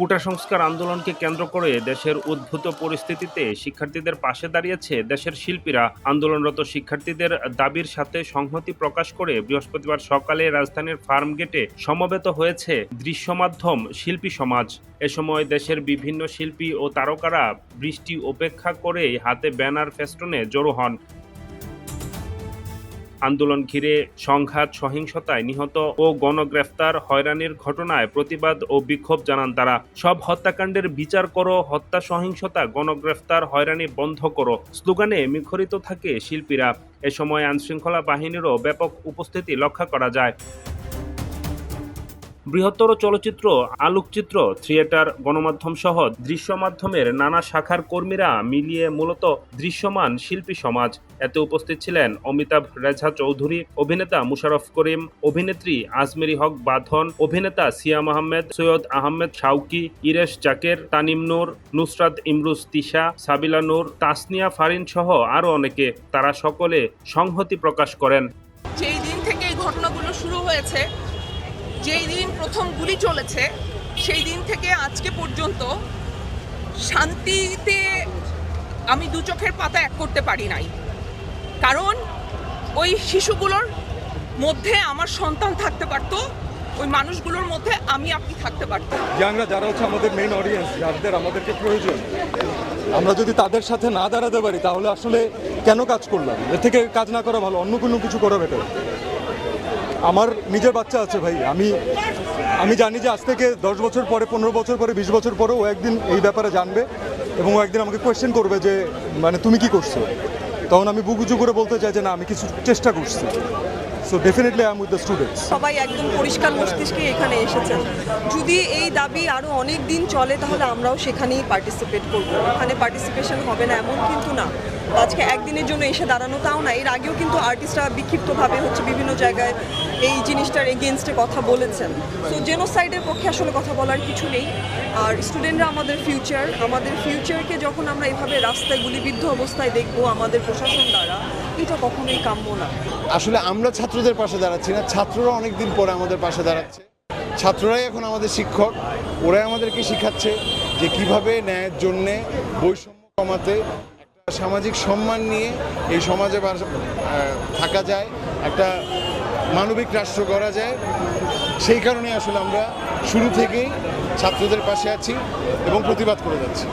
কোটা সংস্কার আন্দোলনকে কেন্দ্র করে দেশের উদ্ভূত পরিস্থিতিতে শিক্ষার্থীদের পাশে দাঁড়িয়েছে দেশের শিল্পীরা। আন্দোলনরত শিক্ষার্থীদের দাবির সাথে সংহতি প্রকাশ করে বৃহস্পতিবার সকালে রাজধানীর ফার্ম গেটে সমবেত হয়েছে দৃশ্য মাধ্যম শিল্পী সমাজ। এ সময় দেশের বিভিন্ন শিল্পী ও তারকারা বৃষ্টি উপেক্ষা করে হাতে ব্যানার ফেস্টনে জড়ো হন। আন্দোলন ঘিরে সংঘাত, সহিংসতায় নিহত ও গণগ্রেফতার হয়রানির ঘটনায় প্রতিবাদ ও বিক্ষোভ জানান তারা। সব হত্যাকাণ্ডের বিচার করো, হত্যা, সহিংসতা, গণগ্রেফতার, হয়রানি বন্ধ করো, স্লোগানে মুখরিত থাকে শিল্পীরা। এ সময় আইনশৃঙ্খলা বাহিনীরও ব্যাপক উপস্থিতি লক্ষ্য করা যায়। বৃহত্তর চলচ্চিত্র, আলোকচিত্র, থিয়েটার, গণমাধ্যম সহ দৃশ্য মাধ্যমের নানা শাখার কর্মীরা মিলিয়ে মূলত দৃশ্যমান শিল্পী সমাজ। এতে উপস্থিত ছিলেন অমিতাভ রেঝা চৌধুরী, অভিনেতা মুশারফ করিম, অভিনেত্রী আজমেরি হক বাঁধন, অভিনেতা সিয়াম আহমেদ সৈয়দ আহমেদ শাউকি, ইরেশ জাকের, তানিম নূর, নুসরাত ইমরুজ তিশা, সাবিলা নূর, তাসনিয়া ফারিন সহ আরও অনেকে। তারা সকলে সংহতি প্রকাশ করেন। যেই দিন থেকে এই ঘটনাগুলো শুরু হয়েছে যেই দিন প্রথম গুলি চলেছে, সেই দিন থেকে আজকে পর্যন্ত শান্তিতে আমি দু চোখের পাতা এক করতে পারি নাই। কারণ ওই শিশুগুলোর মধ্যে আমার সন্তান থাকতে পারতো, ওই মানুষগুলোর মধ্যে আমি আপনি থাকতে পারতাম। ইয়াংরা যারা হচ্ছে আমাদের মেইন অডিয়েন্স যাদের আমাদেরকে প্রয়োজন, আমরা যদি তাদের সাথে না দাঁড়াতে পারি, তাহলে আসলে কেন কাজ করলাম? এর থেকে কাজ না করা ভালো, অন্য কোনো কিছু করা বেটার আমার নিজের বাচ্চা আছে ভাই, আমি আমি জানি যে আজ থেকে দশ বছর পরে, পনেরো বছর পরে, বিশ বছর পরে ও একদিন এই ব্যাপারে জানবে এবং ও একদিন আমাকে কোয়েশ্চেন করবে যে মানে তুমি কি করছ? তখন আমি বুকুচু করে বলতে চাই যে না, আমি কিছু চেষ্টা করছি। So definitely am the students সবাই একদম পরিষ্কার মস্তিষ্কে এখানে এসেছেন। যদি এই দাবি আরও অনেক দিন চলে, তাহলে আমরাও সেখানেই পার্টিসিপেট করব। এখানে পার্টিসিপেশন হবে না, এমন কিন্তু না। আজকে একদিনের জন্য এসে দাঁড়ানো তাও না, এর আগেও কিন্তু আর্টিস্টরা বিক্ষিপ্তভাবে হচ্ছে বিভিন্ন জায়গায় এই জিনিসটার এগেনস্টে কথা বলেছেন। সো জেনোসাইডের পক্ষে আসলে কথা বলার কিছু নেই। আর স্টুডেন্টরা আমাদের ফিউচার আমাদের ফিউচারকে যখন আমরা এভাবে রাস্তায় গুলিবিদ্ধ অবস্থায় দেখব আমাদের প্রশাসন দ্বারা, এটা কখনোই কাম্য না। আসলে আমরা ছাত্রদের পাশে দাঁড়াচ্ছি না, ছাত্ররা অনেক দিন পরে আমাদের পাশে দাঁড়াচ্ছে। ছাত্ররাই এখন আমাদের শিক্ষক, ওরাই আমাদেরকে শিখাচ্ছে যে কীভাবে ন্যায়ের জন্যে বৈষম্য কমাতে সামাজিক সম্মান নিয়ে এই সমাজে থাকা যায়, একটা মানবিক রাষ্ট্র করা যায়। সেই কারণে আসলে আমরা শুরু থেকেই ছাত্রদের পাশে আছি এবং প্রতিবাদ করে যাচ্ছি।